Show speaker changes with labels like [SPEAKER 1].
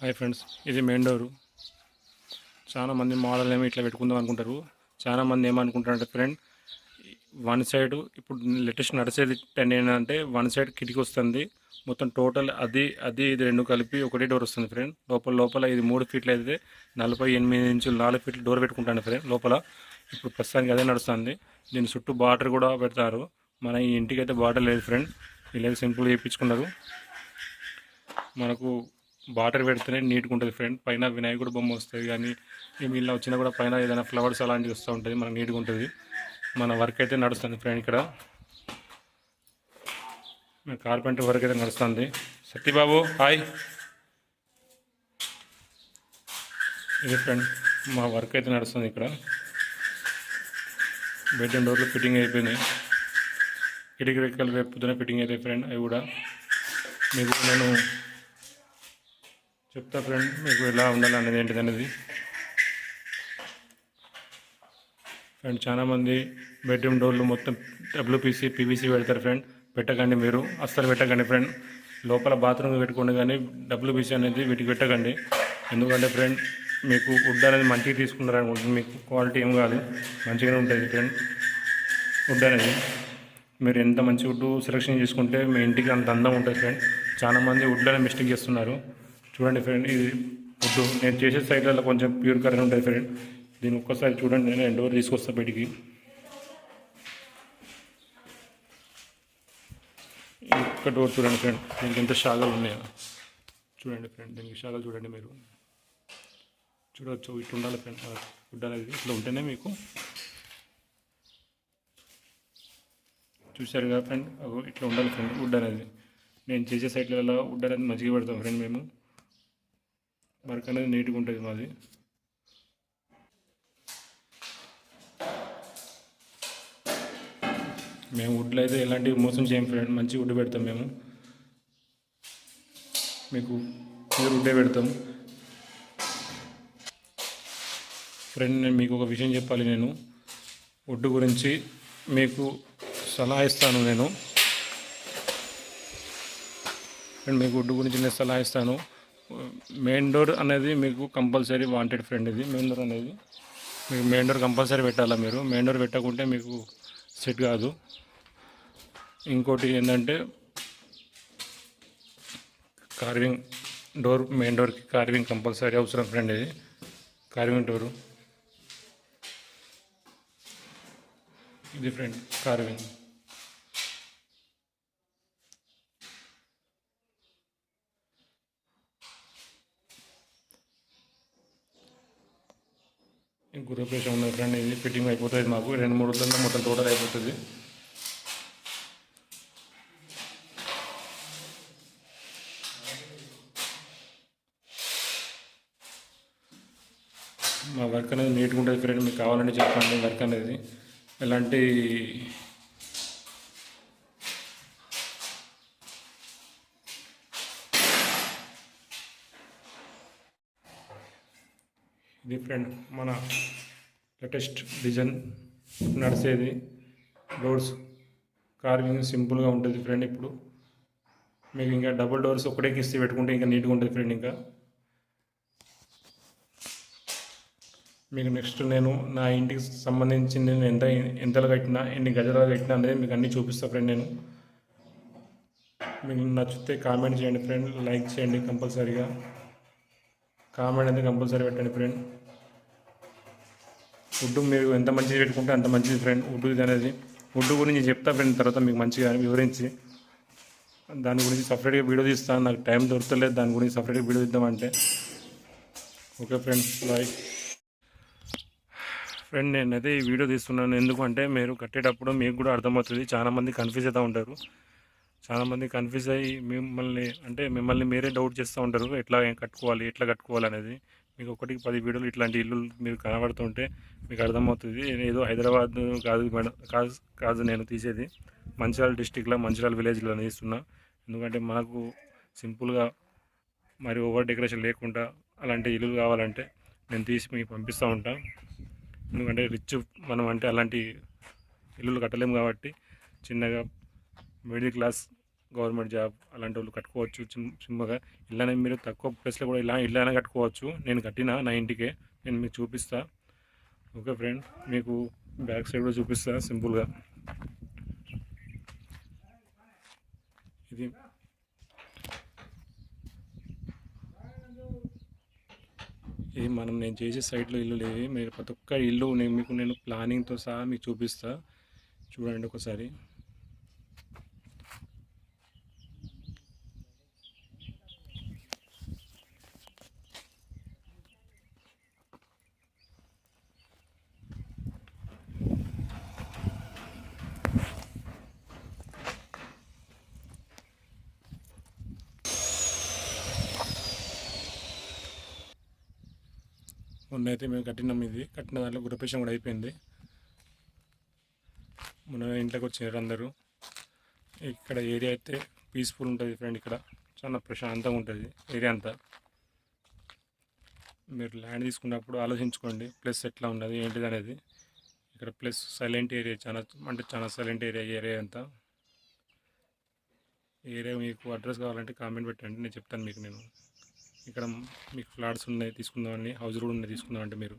[SPEAKER 1] Hi friends ఇది main door. చాలా మంది మోడల్ ఏమో ఇట్లా పెట్టుకుందాం అనుకుంటారు. చాలా మంది ఏమనుకుంటారంటే ఫ్రెండ్ వన్ సైడ్ ఇప్పుడు లేటెస్ట్ నడిచేది టెన్ ఏంటంటే వన్ సైడ్ కిటికీ వస్తుంది. మొత్తం టోటల్ అది అది ఇది రెండు కలిపి ఒకటే డోర్ వస్తుంది ఫ్రెండ్ లోపల లోపల ఇది మూడు ఫీట్లు అయితే నలభై ఎనిమిది ఇంచులు నాలుగు ఫీట్లు డోర్ పెట్టుకుంటాను ఫ్రెండ్ లోపల ఇప్పుడు ప్రస్తుతానికి అదే నడుస్తుంది. దీని చుట్టూ బార్డర్ కూడా పెడతారు. మన ఈ ఇంటికి అయితే బార్డర్ లేదు ఫ్రెండ్ ఇలా సింపుల్ చేయించుకున్నారు. మనకు బార్డర్ పెడితేనే నీట్గా ఉంటుంది ఫ్రెండ్ పైన వినాయకుడు బొమ్మ వస్తుంది కానీ మేము ఇలా వచ్చినా కూడా పైన ఏదైనా ఫ్లవర్స్ అలాంటివి వస్తూ ఉంటుంది. మనకు నీట్గా ఉంటుంది. మన వర్క్ అయితే నడుస్తుంది ఫ్రెండ్ ఇక్కడ. కార్పెంటర్ వర్క్ అయితే నడుస్తుంది. సత్యబాబు హాయ్. ఇది ఫ్రెండ్ మా వర్క్ అయితే నడుస్తుంది ఇక్కడ. బెడ్రూమ్ డోర్లు ఫిట్టింగ్ అయిపోయినాయి కిటికీ రెక్కలు రేపు పొద్దున ఫిట్టింగ్ అయితే ఫ్రెండ్ అవి కూడా. మీకు నేను చెప్తా ఫ్రెండ్ మీకు ఎలా ఉండాలి అనేది ఏంటిది అనేది ఫ్రెండ్ చాలామంది బెడ్రూమ్ డోర్లు మొత్తం డబ్ల్యూపీసీ పీవీసీ పెడతారు ఫ్రెండ్. పెట్టకండి మీరు అస్సలు పెట్టకండి ఫ్రెండ్. లోపల బాత్రూమ్ పెట్టుకోండి కానీ డబ్ల్యూపీసీ అనేది వీటికి పెట్టకండి. ఎందుకంటే ఫ్రెండ్ మీకు వుడ్ అనేది మంచిగా తీసుకున్నారు అనుకుంటుంది మీకు క్వాలిటీ ఏం కాదు మంచిగానే ఉంటుంది ఫ్రెండ్. వుడ్ అనేది మీరు ఎంత మంచి వుడ్ సెలెక్షన్ చేసుకుంటే మీ ఇంటికి అంత అందం ఉంటుంది ఫ్రెండ్. చాలా మంది వుడ్లోనే మిస్టేక్ చేస్తున్నారు. చూడండి ఫ్రెండ్ ఇది ఫుడ్ నేను చేసే సైడ్లలో కొంచెం ప్యూర్ కర్రీ ఉంటుంది ఫ్రెండ్ దీన్ని ఒక్కసారి చూడండి నేను డోర్ తీసుకొస్తా బయటికి. ఒక్క డోర్ చూడండి ఫ్రెండ్ దీనికి ఎంత షాగలు ఉన్నాయో. చూడండి ఫ్రెండ్ దీనికి షాగలు చూడండి మీరు. చూడవచ్చు ఇట్లా ఉండాలి ఫ్రెండ్ ఫుడ్ అనేది ఇట్లా ఉంటేనే మీకు. చూశారు కదా ఫ్రెండ్ అగో ఇట్లా ఉండాలి ఫ్రెండ్ వుడ్ అనేది. నేను చేసే సైట్లలో వుడ్ అనేది మంచిగా పెడతాం ఫ్రెండ్ మేము. వర్క్ అనేది నీట్గా ఉంటుంది మాది. మేము వుడ్లో అయితే ఎలాంటి మోసం చేయం ఫ్రెండ్ మంచి వుడ్ పెడతాం మేము. మీకు మీరు వుడ్డే పెడతాం. ఫ్రెండ్ నేను మీకు ఒక విషయం చెప్పాలి నేను. వుడ్ గురించి మీకు సలహా ఇస్తాను నేను. ఫ్రెండ్ మీకు వుడ్ గురించి నేను సలహా ఇస్తాను. మెయిన్ డోర్ అనేది మీకు కంపల్సరీ వాంటెడ్ ఫ్రెండ్ ఇది. మెయిన్ డోర్ అనేది మీకు మెయిన్ డోర్ కంపల్సరీ పెట్టాలా మీరు? మెయిన్ డోర్ పెట్టకుంటే మీకు సెట్ కాదు. ఇంకోటి ఏంటంటే కార్వింగ్ డోర్ మెయిన్ డోర్కి కార్వింగ్ కంపల్సరీ అవసరం ఫ్రెండ్ ఇది. కార్వింగ్ డోరు ఇది ఫ్రెండ్ కార్వింగ్ గురుప్రవేశం ఉన్నది ఫ్రెండ్ ఇది ఫిట్టింగ్ అయిపోతుంది మాకు. రెండు మూడు రోజుల్లో మొత్తం టోటల్ అయిపోతుంది. మా వర్క్ అనేది నీట్గా ఉంటుంది. ఫ్రెండ్ మీకు కావాలంటే చెప్పండి. వర్క్ అనేది ఎలాంటి ఇది ఫ్రెండ్ మన లేటెస్ట్ డిజైన్ నడిచేది. డోర్స్ కార్వింగ్ సింపుల్గా ఉంటుంది ఫ్రెండ్ ఇప్పుడు. మీకు ఇంకా డబుల్ డోర్స్ ఒకటే కిస్తీ పెట్టుకుంటే ఇంకా నీట్గా ఉంటుంది ఫ్రెండ్ ఇంకా. మీకు నెక్స్ట్ నేను నా ఇంటికి సంబంధించి నేను ఎంత ఎంతలో కట్టినా ఎన్ని గజాలు కట్టినా అనేది మీకు అన్నీ చూపిస్తా ఫ్రెండ్ నేను. మీకు నచ్చితే కామెంట్ చేయండి ఫ్రెండ్ లైక్ చేయండి కంపల్సరీగా. కామెంట్ అయితే కంపల్సరీ పెట్టండి ఫ్రెండ్? వుడ్ మీరు ఎంత మంచిది పెట్టుకుంటే అంత మంచిది ఫ్రెండ్ వుడ్ ఇది అనేది. వుడ్ గురించి చెప్తా ఫ్రెండ్ తర్వాత మీకు మంచిగా వివరించి. దాని గురించి సపరేట్గా వీడియో తీస్తాను నాకు టైం దొరకలేదు దాని గురించి సపరేట్గా video తీద్దామంటే. Okay friend bye. Friend నేనైతే ఈ వీడియో తీస్తున్నాను ఎందుకంటే మీరు కట్టేటప్పుడు మీకు కూడా అర్థమవుతుంది చాలామంది కన్ఫ్యూజ్ అవుతూ ఉంటారు. చాలామంది కన్ఫ్యూజ్ అయ్యి మిమ్మల్ని అంటే మిమ్మల్ని మీరే డౌట్ చేస్తూ ఉంటారు. ఎట్లా కట్టుకోవాలి ఎట్లా కట్టుకోవాలి అనేది. మీకు ఒకటికి పది వీడియోలు ఇట్లాంటి ఇల్లు మీరు కనబడుతుంటే మీకు అర్థమవుతుంది. ఏదో హైదరాబాద్ కాదు మేడం కాదు కాదు నేను తీసేది. మంచిర్యాల డిస్టిక్లో మంచిర్యాల విలేజ్లో తీస్తున్నా. ఎందుకంటే మనకు సింపుల్గా మరి ఓవర్ డెకరేషన్ లేకుండా అలాంటి ఇల్లు కావాలంటే నేను తీసి మీకు పంపిస్తూ ఉంటాను ఎందుకంటే రిచ్ మనం అంటే అలాంటి ఇల్లులు కట్టలేము కాబట్టి చిన్నగా మిడిల్ క్లాస్ గవర్నమెంట్ జాబ్ అలాంటి వాళ్ళు కట్టుకోవచ్చు. చిమ్ చిమ్మగా ఇలానే మీరు తక్కువ ప్లేస్లో కూడా ఇలా ఇలానే అయినా కట్టుకోవచ్చు. నేను కట్టిన నా ఇంటికే నేను మీకు చూపిస్తా. ఓకే ఫ్రెండ్ మీకు బ్యాక్ సైడ్ కూడా చూపిస్తా సింపుల్గా. ఇది. ఇది మనం నేను చేసే సైట్లో ఇల్లు లేవి. మీరు ప్రతి ఒక్క ఇల్లు నేను మీకు నేను ప్లానింగ్తో సహా మీకు చూపిస్తా. చూడండి ఒకసారి. మొన్న అయితే మేము కట్టినాం ఇది. కట్టిన దాంట్లో గురపేషం కూడా అయిపోయింది. మొన్న ఇంట్లోకి వచ్చారు అందరూ. ఇక్కడ ఏరియా అయితే పీస్ఫుల్ ఉంటుంది ఫ్రెండ్ ఇక్కడ చాలా ప్రశాంతంగా ఉంటుంది ఏరియా అంతా. మీరు ల్యాండ్ తీసుకున్నప్పుడు ఆలోచించుకోండి ప్లస్ ఎట్లా ఉన్నది ఏంటిది అనేది. ఇక్కడ ప్లస్ సైలెంట్ ఏరియా చాలా అంటే చాలా సైలెంట్ ఏరియా ఏరియా అంతా. ఏరియా మీకు అడ్రస్ కావాలంటే కామెంట్ పెట్టండి నేను చెప్తాను మీకు నేను. ఇక్కడ మీకు ఫ్లాట్స్ ఉన్నాయి తీసుకుందామని హౌస్ కూడా ఉన్నాయి తీసుకుందామంటే మీరు.